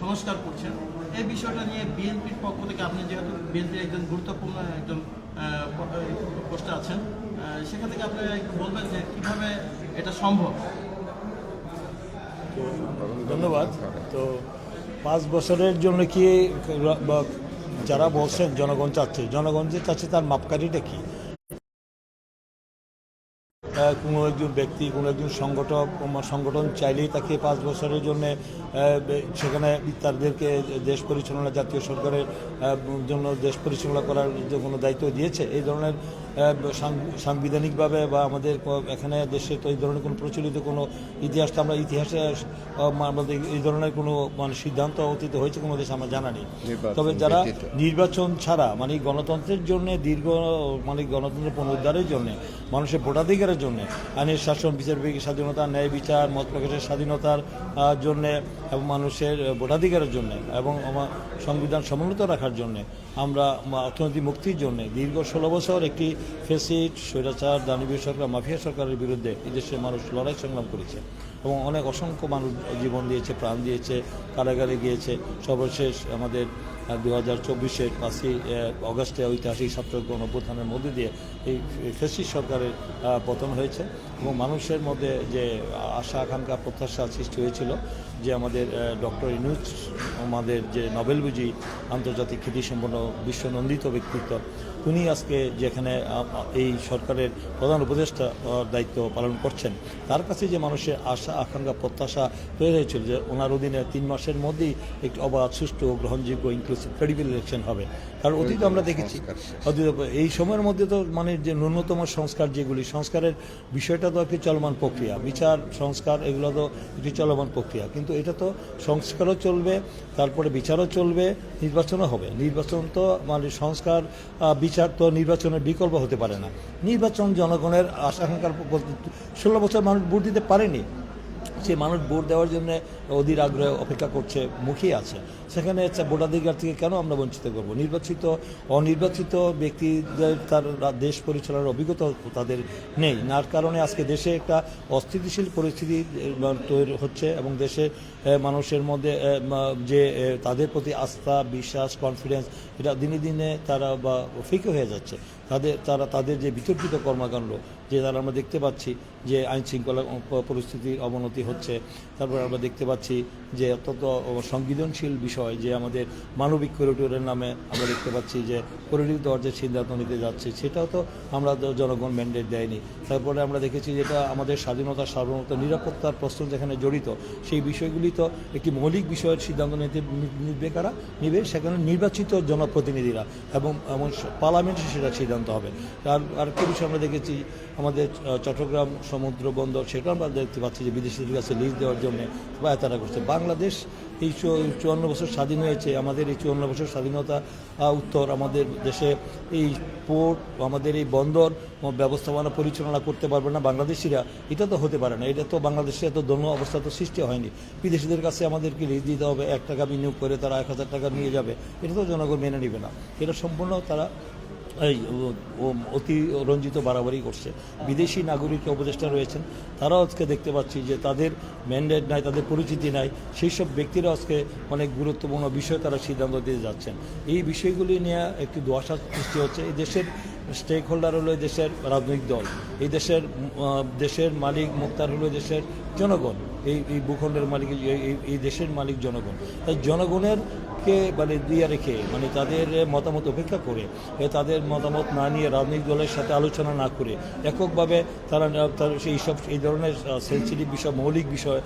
সংস্কার করছেন। এই বিষয়টা নিয়ে বিএনপির পক্ষ থেকে আপনি যেহেতু বিএনপির একজন গুরুত্বপূর্ণ একজন পোস্টে আছেন সেখান থেকে আপনি বলবেন যে কীভাবে এটা সম্ভব? ধন্যবাদ। তো পাঁচ বছরের জন্য কি যারা বলছেন জনগণ চাচ্ছে, জনগণ যে চাচ্ছে তার মাপকাঠিটা কি? কোনো একজন ব্যক্তি, কোনো একজন সংগঠক সংগঠন চাইলেই তাকে পাঁচ বছরের জন্য সেখানে তাদেরকে দেশ পরিচালনা জাতীয় সরকারের জন্য দেশ পরিচালনা করার যে কোনো দায়িত্ব দিয়েছে, এই ধরনের সাংবিধানিকভাবে বা আমাদের এখানে দেশে তো এই ধরনের কোনো প্রচলিত কোনো ইতিহাসটা আমরা ইতিহাসে আমাদের এই ধরনের কোনো মানে সিদ্ধান্ত অতীত হয়েছে কোনো দেশে আমার জানা নেই। তবে যারা নির্বাচন ছাড়া মানে গণতন্ত্রের জন্য দীর্ঘ মানে গণতন্ত্রের পুনরুদ্ধারের জন্য মানুষের ভোটাধিকারের জন্য আইনের শাসন বিচার বিভাগের স্বাধীনতা ন্যায় বিচার মত প্রকাশের স্বাধীনতার জন্যে এবং মানুষের ভোটাধিকারের জন্য এবং আমার সংবিধান সমুন্নত রাখার জন্য আমরা অর্থনৈতিক মুক্তির জন্য দীর্ঘ ষোলো বছর একটি ফেসিট স্বৈরাচার দানবীয় সরকার, মাফিয়া সরকারের বিরুদ্ধে এই দেশের মানুষ লড়াই সংগ্রাম করেছে এবং অনেক অসংখ্য মানুষ জীবন দিয়েছে, প্রাণ দিয়েছে, কারাগারে গিয়েছে। সর্বশেষ আমাদের দু হাজার চব্বিশের পাঁচই অগস্টে ঐতিহাসিক ছাত্র গণঅভ্যুত্থানের মধ্যে দিয়ে এই ফেসিস সরকারের পতন হয়েছে এবং মানুষের মধ্যে যে আশা, আকাঙ্ক্ষা, প্রত্যাশা সৃষ্টি হয়েছিল যে আমাদের ডক্টর ইনুজ আমাদের যে নোবেল বুঝি আন্তর্জাতিক খ্যাতিসম্পন্ন বিশ্বনন্দিত ব্যক্তিত্ব উনি আজকে যেখানে এই সরকারের প্রধান উপদেষ্টা দায়িত্ব পালন করছেন তার কাছে যে মানুষের আশা আকাঙ্ক্ষা প্রত্যাশা তৈরি হয়েছিল যে ওনার অধীনে তিন মাসের মধ্যেই একটি অবাধ সুষ্ঠু গ্রহণযোগ্য ইনক্লুসিভ ক্রেডিবল ইলেকশন হবে। কারণ অতীত আমরা দেখেছি এই সময়ের মধ্যে তো মানে যে ন্যূনতম সংস্কার যেগুলি সংস্কারের বিষয়টা তো একটি চলমান প্রক্রিয়া বিচার সংস্কার এগুলো তো একটি চলমান প্রক্রিয়া কিন্তু এটা তো সংস্কারও চলবে তারপরে বিচারও চলবে নির্বাচনও হবে। নির্বাচন তো মানে সংস্কার আহ, বিচার তো নির্বাচনের বিকল্প হতে পারে না। নির্বাচন জনগণের আশা আকাঙ্ক্ষার ষোলো বছর মানুষ ভোট দিতে পারেনি। সে মানুষ ভোট দেওয়ার জন্য অধীর আগ্রহে অপেক্ষা করছে মুখিয়ে আছে। সেখানে ভোটাধিকার থেকে কেন আমরা বঞ্চিত করব? নির্বাচিত, অনির্বাচিত ব্যক্তিদের তার দেশ পরিচালনার অভিজ্ঞতা তাদের নেই। নার কারণে আজকে দেশে একটা অস্থিতিশীল পরিস্থিতি তৈরি হচ্ছে এবং দেশে মানুষের মধ্যে যে তাদের প্রতি আস্থা, বিশ্বাস কনফিডেন্স এটা দিনে দিনে তারা বা ফিকে হয়ে যাচ্ছে। তাদের, তারা, তাদের যে বিতর্কিত কর্মকাণ্ড, যে তারা আমরা দেখতে পাচ্ছি যে আইন শৃঙ্খলা পরিস্থিতির অবনতি হচ্ছে, তারপর আমরা দেখতে পাচ্ছি যে অত্যন্ত সংবেদনশীল বিষয় যে আমাদের মানবিক করিডোরের নামে আমরা দেখতে পাচ্ছি যে করিডোর যে সিদ্ধান্ত নিতে যাচ্ছে, সেটাও তো আমরা জনগণ ম্যান্ডেট দেয়নি। তারপরে আমরা দেখেছি যেটা আমাদের স্বাধীনতা, সার্বভৌমত্ব, নিরাপত্তার প্রশ্ন যেখানে জড়িত, সেই বিষয়গুলি তো একটি মৌলিক বিষয়ের সিদ্ধান্ত নিতে নিবে কারা? নিবে সেখানে নির্বাচিত জনপ্রতিনিধিরা এবং এবং পার্লামেন্টে সেটা সিদ্ধান্ত হবে। আর আরেকটি বিষয় আমরা দেখেছি, আমাদের চট্টগ্রাম সমুদ্র বন্দর সেটা আমরা দেখতে পাচ্ছি যে বিদেশিদের কাছে লিজ দেওয়ার জন্য তারা করছে। বাংলাদেশ এই চুয়ান্ন বছর স্বাধীন হয়েছে। আমাদের এই চুয়ান্ন বছর স্বাধীনতা উত্তর আমাদের দেশে এই পোর্ট আমাদের এই বন্দর ব্যবস্থাপনা পরিচালনা করতে পারবে না বাংলাদেশিরা। এটা তো হতে পারে না। এটা তো বাংলাদেশে এত দন্য অবস্থা তো সৃষ্টি হয়নি। বিদেশিদের কাছে আমাদেরকে লিজ দিতে হবে। এক টাকা বিনিয়োগ করে তারা এক হাজার টাকা নিয়ে যাবে। এটা তো জনগণ মেনে নেবে না। এটা সম্পূর্ণ তারা এই অতি রঞ্জিত বাড়াবাড়ি করছে। বিদেশি নাগরিক উপদেষ্টা রয়েছেন, তারাও আজকে দেখতে পাচ্ছি যে তাদের ম্যান্ডেট নাই, তাদের পরিচিতি নাই সেই সব ব্যক্তিরা আজকে অনেক গুরুত্বপূর্ণ বিষয় তারা সিদ্ধান্ত দিয়ে যাচ্ছেন। এই বিষয়গুলি নিয়ে একটি দোয়াশা সৃষ্টি হচ্ছে। এই দেশের স্টেক হোল্ডার হলো দেশের রাজনৈতিক দল। এই দেশের দেশের মালিক, মুক্তার হলো দেশের জনগণ। এই এই ভূখণ্ডের মালিক, এই- দেশের মালিক জনগণ। তাই জনগণের কে মানে দিয়ে রেখে মানে তাদের মতামত উপেক্ষা করে তাদের মতামত না নিয়ে রাজনৈতিক দলের সাথে আলোচনা না করে, এককভাবে তারা সেই সব, এই ধরনের সেন্সিটিভ বিষয়, মৌলিক বিষয়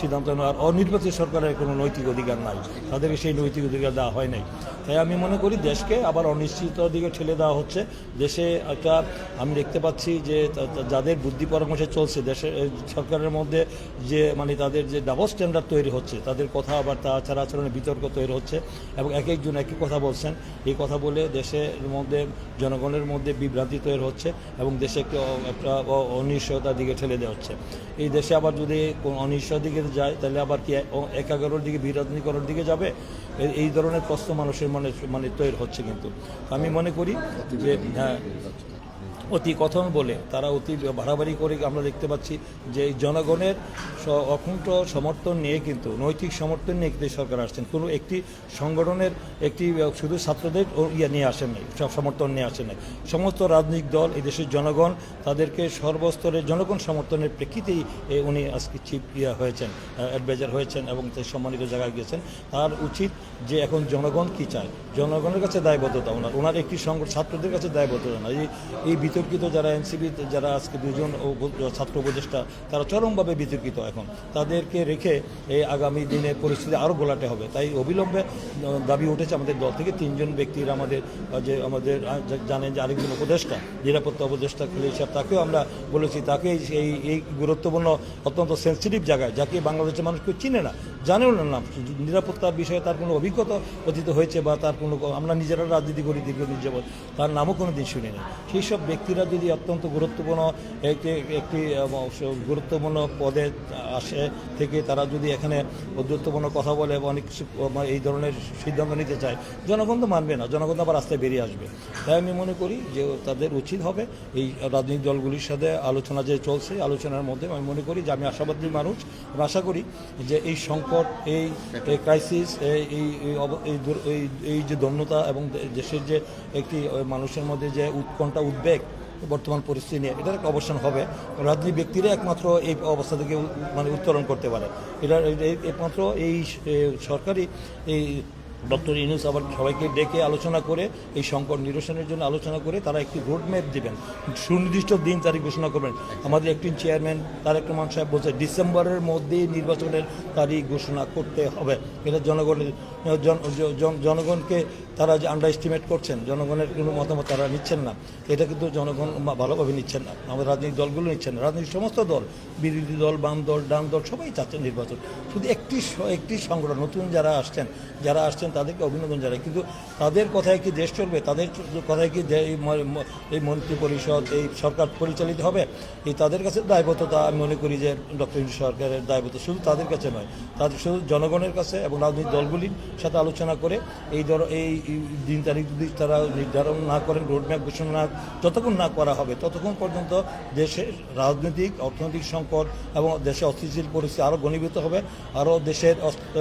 সিদ্ধান্ত নেওয়ার অনির্বাচিত সরকারের কোনো নৈতিক অধিকার নাই। তাদেরকে সেই নৈতিক অধিকার দেওয়া হয় নাই। তাই আমি মনে করি দেশকে আবার অনিশ্চিত দিকে ঠেলে দেওয়া হচ্ছে। দেশে একটা, আমি দেখতে পাচ্ছি যে যাদের বুদ্ধি পরামর্শে চলছে দেশের সরকারের মধ্যে যে মানে তাদের যে ডাবল স্ট্যান্ডার্ড তৈরি হচ্ছে, তাদের কথাবার্তা আচার আচরণে বিতর্ক তৈরি হচ্ছে এবং এক একজন একই কথা বলছেন। এই কথা বলে দেশের মধ্যে, জনগণের মধ্যে বিভ্রান্তি তৈরি হচ্ছে এবং দেশে একটা অনিশ্চয়তার দিকে ঠেলে দেওয়া হচ্ছে। এই দেশে আবার যদি কোনো অনিশ্চয়তার দিকে যায়, তাহলে আবার কি এ- একাগ্রর দিকে বিরাজনীকরণের দিকে যাবে? এই ধরনের প্রশ্ন মানুষের মানে মানে তৈরি হচ্ছে কিন্তু। আমি মনে করি যে হ্যাঁ অতি কথন বলে, তারা অতি বাড়াবাড়ি করে আমরা দেখতে পাচ্ছি যে জনগণের অকুণ্ঠ সমর্থন নিয়ে কিন্তু, নৈতিক সমর্থন নিয়ে কিন্তু সরকার আসছেন। কোনো একটি সংগঠনের একটি শুধু ছাত্রদের ইয়ে নিয়ে আসেন নাই, সব সমর্থন নিয়ে আসেন নাই। সমস্ত রাজনৈতিক দল, এই দেশের জনগণ, তাদেরকে সর্বস্তরের জনগণ সমর্থনের প্রেক্ষিতেই উনি আজকে চিফ ইয়া হয়েছেন অ্যাডভাইজার হয়েছেন এবং তাই সম্মানিত জায়গায় গিয়েছেন। তার উচিত যে এখন জনগণ কি চায়? জনগণের কাছে দায়বদ্ধতা, ওনার ওনার একটি সংগঠন, ছাত্রদের কাছে দায়বদ্ধতা না। এই এই বিতর্কিত যারা এনসিবি যারা আজকে দুজন ছাত্র উপদেষ্টা, তারা চরমভাবে বিতর্কিত এখন। তাদেরকে রেখে এই আগামী দিনে পরিস্থিতি আরও গোলাটে হবে। তাই অবিলম্বে দাবি উঠেছে আমাদের দল থেকে, তিনজন ব্যক্তির আমাদের যে আমাদের জানেন যে আরেকজন উপদেষ্টা, নিরাপত্তা উপদেষ্টা খুলে সাহেব তাকেও আমরা বলেছি তাকে এই এই গুরুত্বপূর্ণ, অত্যন্ত সেন্সিটিভ জায়গায়, যাকে বাংলাদেশের মানুষ কেউ চিনে না। জানেও না নিরাপত্তার বিষয়ে তার কোনো অভিজ্ঞতা অতীত হয়েছে বা তার কোনো আমরা নিজেরা রাজনীতি করি দীর্ঘদিন যাবৎ, তার নামও কোনো দিন শুনিনি সেই সব ব্যক্তিরা যদি অত্যন্ত গুরুত্বপূর্ণ একটি একটি গুরুত্বপূর্ণ পদে আসে থেকে তারা যদি এখানে গুরুত্বপূর্ণ কথা বলে বা অনেক কিছু এই ধরনের সিদ্ধান্ত নিতে চায়, জনগণ তো মানবে না, জনগণ আবার রাস্তায় বেরিয়ে আসবে। তাই আমি মনে করি যে তাদের উচিত হবে এই রাজনৈতিক দলগুলির সাথে আলোচনা যে চলছে, আলোচনার মধ্যে আমি মনে করি যে আমি আশাবাদী মানুষ আশা করি যে এই সংকট, এই ক্রাইসিস এই, এই- যে দন্যতা এবং দেশের যে একটি মানুষের মধ্যে যে উৎকণ্ঠা, উদ্বেগ বর্তমান পরিস্থিতি নিয়ে এটার একটা অবসান হবে। রাজনীতি ব্যক্তিরা একমাত্র এই অবস্থা থেকে মানে উত্তরণ করতে পারে। এটা একমাত্র এই সরকারি এই ডক্টর ইনুস আবার সবাইকে ডেকে আলোচনা করে, এই সংকট নিরসনের জন্য আলোচনা করে তারা একটি রোড ম্যাপ দেবেন। সুনির্দিষ্ট দিন তারিখ ঘোষণা করবেন। আমাদের একটি চেয়ারম্যান তারেক রহমান সাহেব বলছে, ডিসেম্বরের মধ্যেই নির্বাচনের তারিখ ঘোষণা করতে হবে। এটা জনগণের, জন- জন- জনগণকে তারা যে আন্ডার এস্টিমেট করছেন, জনগণের কোনো মতামত তারা নিচ্ছেন না। এটা কিন্তু জনগণ ভালোভাবে নিচ্ছেন না। আমাদের রাজনৈতিক দলগুলো নিচ্ছেন না। রাজনৈতিক সমস্ত দল, বিরোধী দল, বাম দল, ডান দল, সবাই চাচ্ছেন নির্বাচন। শুধু একটি একটি সংগঠন, নতুন যারা আসছেন যারা আসছেন তাদেরকে অভিনন্দন জানাই। কিন্তু তাদের কথায় কি দেশ চলবে? তাদের কথায় কি এই মন্ত্রী পরিষদ এই সরকার পরিচালিত হবে? এই তাদের কাছে দায়বদ্ধতা আমি মনে করি যে ডক্টর সরকারের দায়বদ্ধ শুধু তাদের কাছে নয়, তাদের শুধু জনগণের কাছে এবং রাজনৈতিক দলগুলির সাথে আলোচনা করে এই ধর এই এই দিন তারিখ যদি তারা নির্ধারণ না করেন, রোডম্যাপ ঘোষণা না যতক্ষণ না করা হবে, ততক্ষণ পর্যন্ত দেশের রাজনৈতিক, অর্থনৈতিক সংকট এবং দেশে অস্থিতিশীল পরিস্থিতি আরও ঘনীভূত হবে আরও দেশের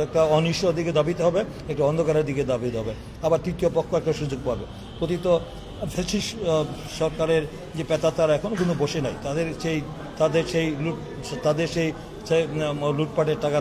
একটা অনিশ্চয় দিকে দাবিতে হবে, একটু অন্ধকারের দিকে দাবিতে হবে। আবার তৃতীয় পক্ষ একটা সুযোগ পাবে। প্রতি তো আহ, সরকারের যে পেতা তারা এখনও কোনো বসে নাই। তাদের সেই তাদের সেই লুট তাদের সেই সেই, লুটপাটের টাকা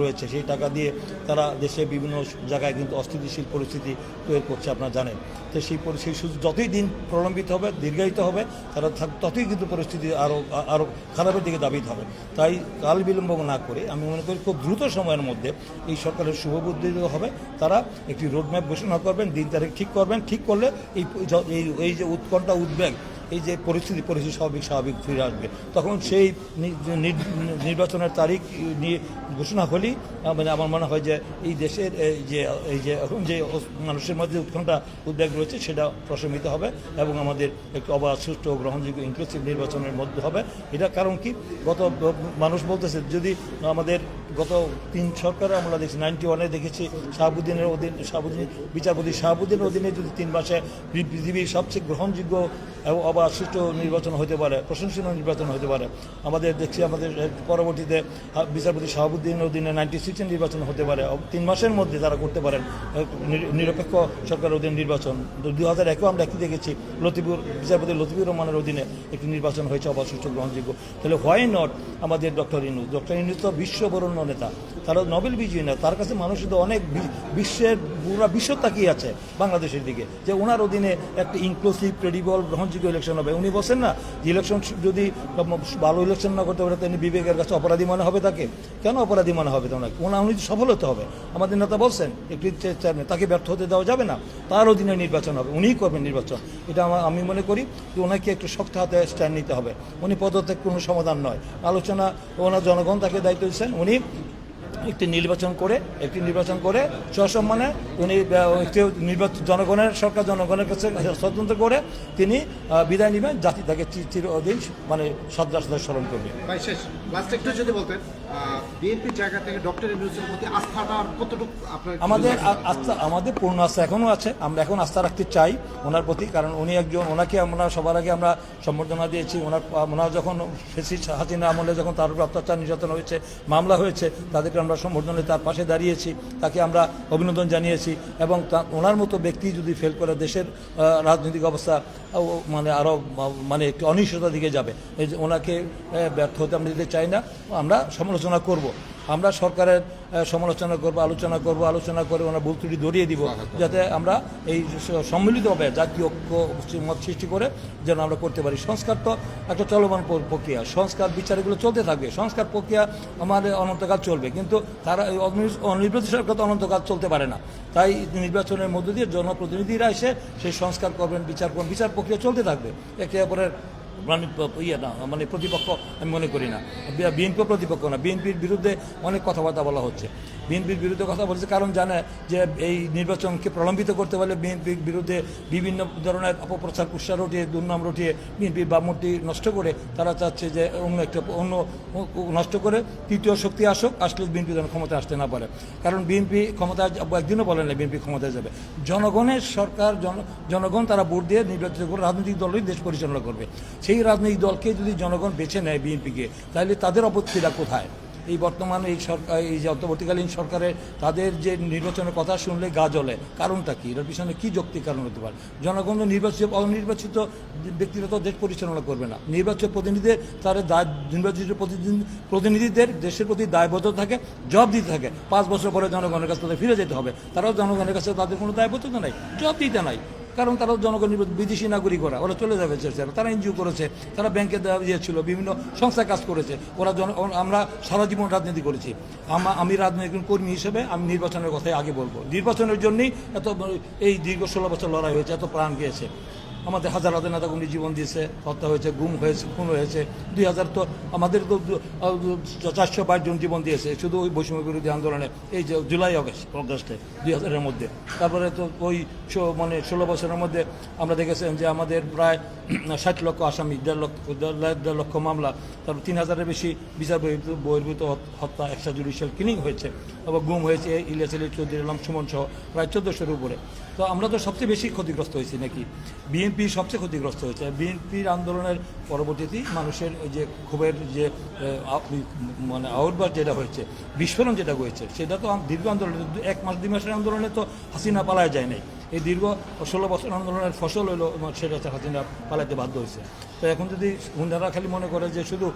রয়েছে। সেই টাকা দিয়ে তারা দেশে বিভিন্ন জায়গায় কিন্তু অস্থিতিশীল পরিস্থিতি তৈরি করছে আপনারা জানেন। তো সেই শুধু যতই দিন প্রলম্বিত হবে দীর্ঘায়িত হবে তারা ততই কিন্তু পরিস্থিতি আরও আরও খারাপের দিকে দাবিত হবে। তাই কাল বিলম্ব না করে আমি মনে করি খুব দ্রুত সময়ের মধ্যে এই সরকারের শুভবুদ্ধি হবে। তারা একটি রোডম্যাপ ঘোষণা করবেন দিন তারিখ ঠিক করবেন। ঠিক করলে এই এই যে উৎকণ্ঠা উদ্বেগ এই যে পরিস্থিতি পরিস্থিতি স্বাভাবিক স্বাভাবিক ফিরে আসবে। তখন সেই নির্বাচনের তারিখ নিয়ে ঘোষণা হলেই মানে আমার মনে হয় যে এই দেশের, এই যে এই যে, এখন যে মানুষের মধ্যে উৎকণ্ঠা, উদ্বেগ রয়েছে, সেটা প্রশমিত হবে এবং আমাদের একটু অবাধ, সুষ্ঠু গ্রহণযোগ্য ইনক্লুসিভ নির্বাচনের মধ্যে হবে। এটা কারণ কি? গত, মানুষ বলতেছে, যদি আমাদের গত তিন সরকারে, আমরা দেখছি নাইনটি ওয়ানে দেখেছি, শাহাবুদ্দিনের অধীন, শাহাবুদ্দিন, বিচারপতি শাহাবুদ্দিনের অধীনে যদি তিন মাসে পৃথিবীর সবচেয়ে গ্রহণযোগ্য এবং অবাধ সুষ্ঠু নির্বাচন হতে পারে, প্রশংসনীয় নির্বাচন হতে পারে। আমাদের দেখছি আমাদের পরবর্তীতে বিচারপতি শাহাবুদ্দিনের অধীনে নাইনটি সিক্সের নির্বাচন হতে পারে। তিন মাসের মধ্যে তারা করতে পারেন নিরপেক্ষ সরকারের অধীনে নির্বাচন। দু হাজার একেও আমরা একই দেখেছি, লতিফুর, বিচারপতি লতিফুর রহমানের অধীনে একটি নির্বাচন হয়েছে অবাধ সুষ্ঠু গ্রহণযোগ্য। তাহলে হোয়াই নট আমাদের ডক্টর ইনুস ডক্টর ইনুস তো বিশ্ববরণ্য নেতা। তারা নোবেল বিজয়ী না, তার কাছে মানুষ তো অনেক বিশ্বের পুরা বিশ্ব তাকিয়ে আছে বাংলাদেশের দিকে। যে ওনার অধীনে একটা ইনক্লুসিভ ক্রেডিবল গ্রহণযোগ্য ইলেকশন হবে। উনি বলছেন না যে ইলেকশন যদি ভালো ইলেকশন না করতে পারে, তিনি বিবেকের কাছে অপরাধী মনে হবে তাকে। কেন অপরাধী মনে হবে ওনাকে ওনার উনি সফল হতে হবে। আমাদের নেতা বলছেন একটি চেয়ারম্যান, তাকে ব্যর্থ হতে দেওয়া যাবে না। তার অধীনে নির্বাচন হবে। উনিই করবেন নির্বাচন। এটা আমি মনে করি যে ওনাকে একটু শক্ত হাতে স্ট্যান্ড নিতে হবে। উনি পদত্যাগ কোনো সমাধান নয়। আলোচনা, ওনার জনগণ তাকে দায়িত্ব দিচ্ছেন। উনি একটি নির্বাচন করে একটি নির্বাচন করে সসম্মানে উনি একটি নির্বাচন জনগণের সরকার জনগণের কাছে স্বতন্ত্র করে তিনি বিদায় নেবেন জাতি তাকে চি- চিরদিন মানে শ্রদ্ধা শ্রদ্ধা স্মরণ করবে। ভাই শেষ লাস্ট একটু যদি বলতেন বিএনপির জায়গা থেকে ডক্টর ইউনুসের প্রতি আস্থাটা কতটুকু আমাদের আস্থা আমাদের পূর্ণ আস্থা এখনও আছে আমরা এখন আস্থা রাখতে চাই ওনার প্রতি কারণ উনি একজন ওনাকে আমরা সবার আগে আমরা সম্বর্ধনা দিয়েছি ওনার ওনার যখন হাসিনা আমলে যখন তার উপর অত্যাচার নির্যাতন হয়েছে মামলা হয়েছে তাদেরকে আমরা সম্বর্ধনা তার পাশে দাঁড়িয়েছি, তাকে আমরা অভিনন্দন জানিয়েছি এবং ওনার মতো ব্যক্তি যদি ফেল করে দেশের রাজনৈতিক অবস্থা মানে আরও মানে একটি অনিশ্চয়তার দিকে যাবে। ওনাকে ব্যর্থ হতে আমরা দিতে চাই না, আমরা সমালোচনা করব। আমরা সরকারের সমালোচনা করব, আলোচনা করব, আলোচনা করে ওনার ভুল ত্রুটি ধরিয়ে দিব, যাতে আমরা এই সম্মিলিতভাবে জাতীয় ঐক্য মত সৃষ্টি করে যেন আমরা করতে পারি। সংস্কার তো একটা চলমান প্রক্রিয়া। সংস্কার বিচার এগুলো চলতে থাকবে। সংস্কার প্রক্রিয়া আমাদের অনন্তকাল চলবে। কিন্তু তারা অনির্বাচিত সরকার তো অনন্তকাল চলতে পারে না। তাই নির্বাচনের মধ্য দিয়ে জনপ্রতিনিধিরা এসে সেই সংস্কার করবেন, বিচার করবেন, বিচার প্রক্রিয়া চলতে থাকবে। একে অপরের মানে ইয়ে না মানে প্রতিপক্ষ আমি মনে করি না। বিএনপি প্রতিপক্ষ না। বিএনপির বিরুদ্ধে অনেক কথাবার্তা বলা হচ্ছে। বিএনপির বিরুদ্ধে কথা বলছে কারণ জানে যে এই নির্বাচনকে প্রলম্বিত করতে পারলে বিএনপির বিরুদ্ধে বিভিন্ন ধরনের অপপ্রচার, কুৎসা রটিয়ে, দুর্নাম রটিয়ে বিএনপির বামমূর্তি নষ্ট করে তারা চাচ্ছে যে অন্য একটা অন্য নষ্ট করে তৃতীয় শক্তি আসুক, আসলে বিএনপি যেন ক্ষমতায় আসতে না পারে। কারণ বিএনপি ক্ষমতায় একদিনও বলেন না বিএনপি ক্ষমতায় যাবে। জনগণের সরকার, জন জনগণ তারা ভোট দিয়ে নির্বাচিত করে, রাজনৈতিক দলই দেশ পরিচালনা করবে। সেই রাজনৈতিক দলকে যদি জনগণ বেছে নেয় বিএনপিকে, তাহলে তাদের অপত্তিটা কোথায়? এই বর্তমান এই সরকার, এই যে অন্তর্বর্তীকালীন সরকারের তাদের যে নির্বাচনের কথা শুনলে গা জ্বলে। কারণটা কি? এটার পিছনে কী যৌক্তিক কারণ হতে পারে? জনগণ নির্বাচিত, অনির্বাচিত ব্যক্তিরা তো দেশ পরিচালনা করবে না। নির্বাচিত প্রতিনিধিদের তাদের দায় নির্বাচিত প্রতিনিধি প্রতিনিধিদের দেশের প্রতি দায়বদ্ধ থাকে জব দিতে থাকে। পাঁচ বছর পরে জনগণের কাছে তাদের ফিরে যেতে হবে। তারাও জনগণের কাছে তাদের কোনো দায়বদ্ধতা নাই জব দিতে নাই। কারণ তারা জনগণ বিদেশি নাগরিক ওরা ওরা চলে যাবে চেয়েছিল তারা এনজিও করেছে, তারা ব্যাংকে দেওয়া ছিল, বিভিন্ন সংস্থায় কাজ করেছে, ওরা জন আমরা সারা জীবন রাজনীতি করেছি। আমি রাজনৈতিক কর্মী হিসেবে আমি নির্বাচনের কথাই আগে বলব। নির্বাচনের জন্যই এত এই দীর্ঘ ষোলো বছর লড়াই হয়েছে, এত প্রাণ গিয়েছে। আমাদের হাজার হাজার নেতা কর্মী জীবন দিয়েছে হত্যা হয়েছে গুম হয়েছে খুন হয়েছে। দুই হাজার তো আমাদের তো চারশো বাইশ জন জীবন দিয়েছে শুধু ওই বৈষম্য বিরোধী আন্দোলনে। এই যে জুলাই অগস্ট। অগস্টে। দুই হাজারের মধ্যে। তারপরে তো ওই মানে ষোলো বছরের মধ্যে আমরা দেখেছেন যে আমাদের প্রায় ষাট লক্ষ আসামি দেড় লক্ষ দেড় দেড় লক্ষ মামলা। তারপর তিন হাজারের বেশি বিচার বহির্ভূত বহির্ভূত হত্যা একশো জুডিশিয়াল কিলিং হয়েছে। আবার গুম হয়েছে ইলিয়াস আলী চৌধুরী আলম সুমন সহ প্রায় চোদ্দোশোর উপরে। তো আমরা তো সবচেয়ে বেশি ক্ষতিগ্রস্ত হয়েছি নাকি? বিএনপি সবচেয়ে ক্ষতিগ্রস্ত হয়েছে। বিএনপির আন্দোলনের পরবর্তীতেই মানুষের যে ক্ষোভের যে মানে আউটবার যেটা হয়েছে, বিস্ফোরণ যেটা হয়েছে, সেটা তো দীর্ঘ আন্দোলনে এক মাস, দুই মাসের আন্দোলনে তো হাসিনা পালায় যায় নাই। এই দীর্ঘ ষোলো বছর আন্দোলনের ফসল হলো, সেটা হচ্ছে হাসিনা পালাইতে বাধ্য হয়েছে। তো এখন যদি হুন্ডারা খালি মনে করে যে শুধু